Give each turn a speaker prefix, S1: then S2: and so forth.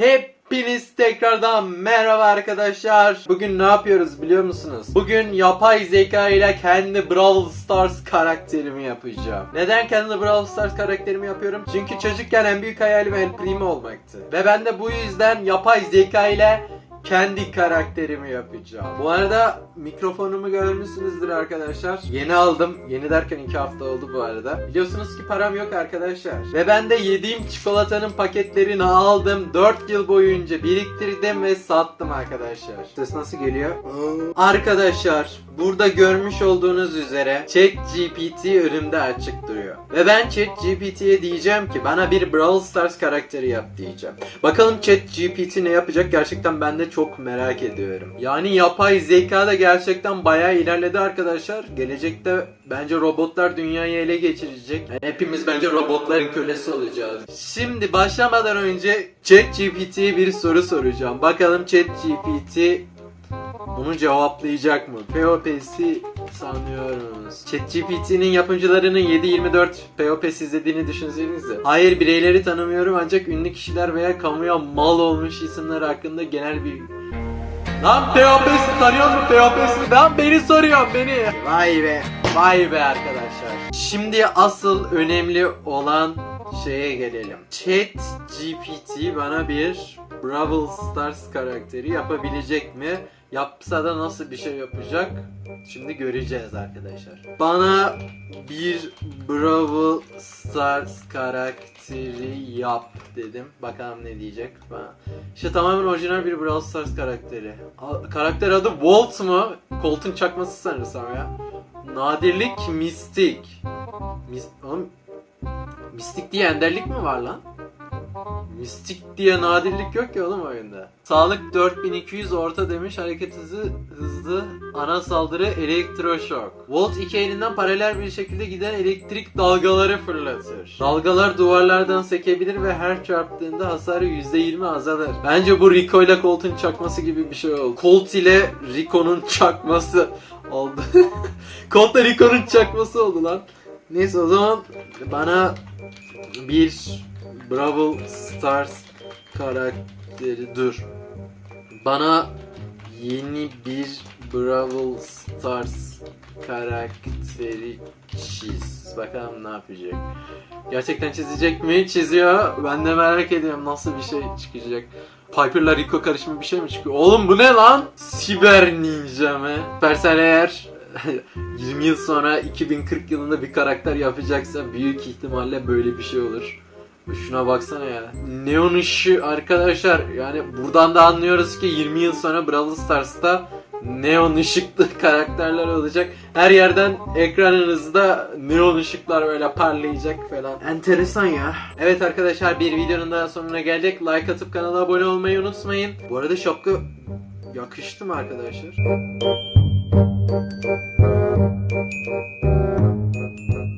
S1: Hepiniz tekrardan merhaba arkadaşlar. Bugün ne yapıyoruz biliyor musunuz? Bugün yapay zeka ile kendi Brawl Stars karakterimi yapacağım. Neden kendi Brawl Stars karakterimi yapıyorum? Çünkü çocukken en büyük hayalim El Primo olmaktı. Ve ben de bu yüzden yapay zeka ile kendi karakterimi yapacağım. Bu arada mikrofonumu görmüşsünüzdür arkadaşlar. Yeni aldım. Yeni derken 2 hafta oldu bu arada. Biliyorsunuz ki param yok arkadaşlar. Ve ben de yediğim çikolatanın paketlerini aldım. 4 yıl boyunca biriktirdim ve sattım arkadaşlar. Ses nasıl geliyor? Arkadaşlar burada görmüş olduğunuz üzere ChatGPT önümde açık duruyor. Ve ben ChatGPT'ye diyeceğim ki bana bir Brawl Stars karakteri yap diyeceğim. Bakalım ChatGPT ne yapacak gerçekten ben çok merak ediyorum. Yani yapay zeka da gerçekten bayağı ilerledi arkadaşlar. Gelecekte bence robotlar dünyayı ele geçirecek. Yani hepimiz bence robotların kölesi olacağız. Şimdi başlamadan önce ChatGPT'ye bir soru soracağım. Bakalım ChatGPT bunu cevaplayacak mı? POP'si sanıyoruz. ChatGPT'nin yapımcılarının 7-24 POP'si izlediğini düşünsenize. Hayır bireyleri tanımıyorum ancak ünlü kişiler veya kamuya mal olmuş isimler hakkında genel bir... Lan POP'si tanıyor musun POP'si? Lan beni soruyor beni. Vay be. Vay be arkadaşlar. Şimdi asıl önemli olan şeye gelelim. Chat GPT bana bir Brawl Stars karakteri yapabilecek mi? Yapsa da nasıl bir şey yapacak? Şimdi göreceğiz arkadaşlar. Bana bir Brawl Stars karakteri yap dedim. Bakalım ne diyecek bana. İşte tamamen orijinal bir Brawl Stars karakteri. Karakter adı Walt mu? Colt'un çakması sanırsam ya. Nadirlik mistik. Mis oğlum, mistik diye enderlik mi var lan? Mistik diye nadirlik yok ki oğlum oyunda. Sağlık 4200 orta demiş hareket hızı hızlı ana saldırı elektroşok. Volt iki elinden paralel bir şekilde giden elektrik dalgaları fırlatır. Dalgalar duvarlardan sekebilir ve her çarptığında hasarı %20 azalır. Bence bu Rico ile Colt'un çakması gibi bir şey oldu. Colt ile Rico'nun çakması oldu. Colt ile Rico'nun çakması oldu lan. Neyse o zaman bana bir Brawl Stars karakteri dur. Bana yeni bir Brawl Stars karakteri çiz. Bakalım ne yapacak. Gerçekten çizecek mi? Çiziyor. Ben de merak ediyorum nasıl bir şey çıkacak. Piper'la Rico karışımı bir şey mi çıkıyor? Oğlum bu ne lan? Siber Ninja mı? Supercell eğer 20 yıl sonra 2040 yılında bir karakter yapacaksa büyük ihtimalle böyle bir şey olur. Şuna baksana ya. Neon ışığı arkadaşlar yani buradan da anlıyoruz ki 20 yıl sonra Brawl Stars'ta neon ışıklı karakterler olacak. Her yerden ekranınızda neon ışıklar böyle parlayacak falan. Enteresan ya. Evet arkadaşlar bir videonun daha sonuna geldik. Like atıp kanala abone olmayı unutmayın. Bu arada şapka yakıştı mı arkadaşlar? Thank you.